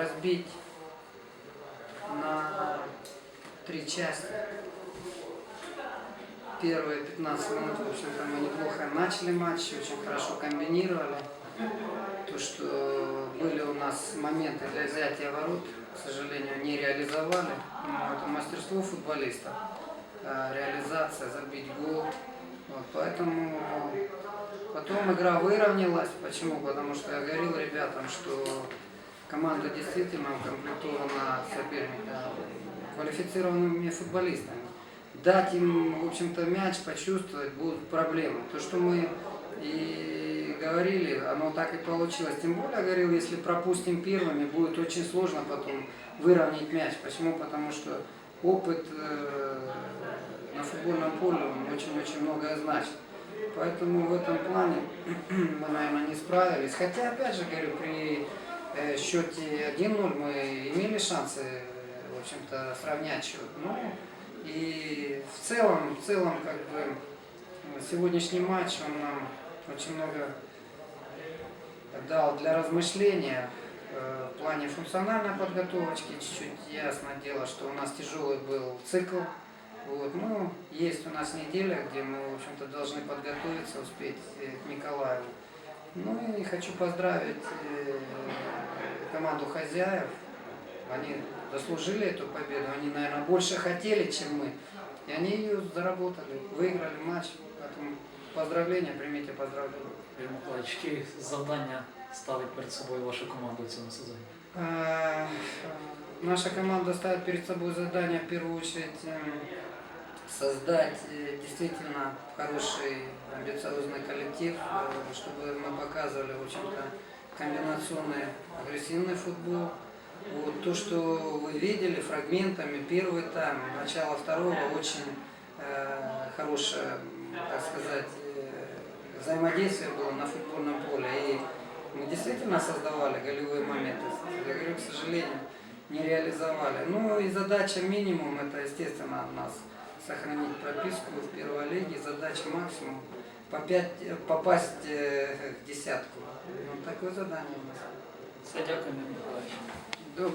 разбить на три части. Первые 15 минут, в общем-то, мы неплохо начали матч, очень хорошо комбинировали. То, что были у нас моменты для взятия ворот, к сожалению, не реализовали. Но это мастерство футболиста, э, реализация, забить гол. Вот, поэтому потом игра выровнялась. Почему? Потому что я говорил ребятам, что команда действительно укомплектована соперника квалифицированными футболистами. Дать им, в общем-то, мяч почувствовать будут проблемы. То, что мы и говорили, оно так и получилось. Тем более, говорил, если пропустим первыми, будет очень сложно потом выровнять мяч. Почему? Потому что опыт э, на футбольном поле очень-очень многое значит. Поэтому в этом плане мы, наверное, не справились. Хотя, опять же, говорю, при э, счете 1-0 мы имели шансы, в общем-то, сравнять счет. Ну, и в целом, в целом, как бы, сегодняшний матч, он нам очень много дал для размышления э, в плане функциональной подготовочки. Чуть-чуть ясно дело, что у нас тяжелый был цикл. Вот, ну, есть у нас неделя, где мы, в общем-то, должны подготовиться, успеть к Николаеву. Ну и хочу поздравить э, команду хозяев. Они заслужили эту победу, они, наверное, больше хотели, чем мы. И они ее заработали, выиграли матч. Поэтому поздравления, примите поздравления. Юрій Миколаївич, які завдання ставить перед собою ваша команда в цьому сезоні? Э, Наша команда ставит перед собой задание в первую очередь э, создать э, действительно хороший амбициозный коллектив, э, чтобы мы показывали, в общем-то, комбинационный агрессивный футбол. Вот то, что вы видели фрагментами, первый тайм, начало второго, очень э, хорошее, так сказать, э, взаимодействие было на футбольном поле. И мы действительно создавали голевые моменты. Я говорю, к сожалению, не реализовали. Ну и задача минимум, это, естественно, у нас сохранить прописку в первой лиге. Задача максимум попять- попасть э, в десятку. Вот такое задание у нас. Юрій Миколаївич. Доброе.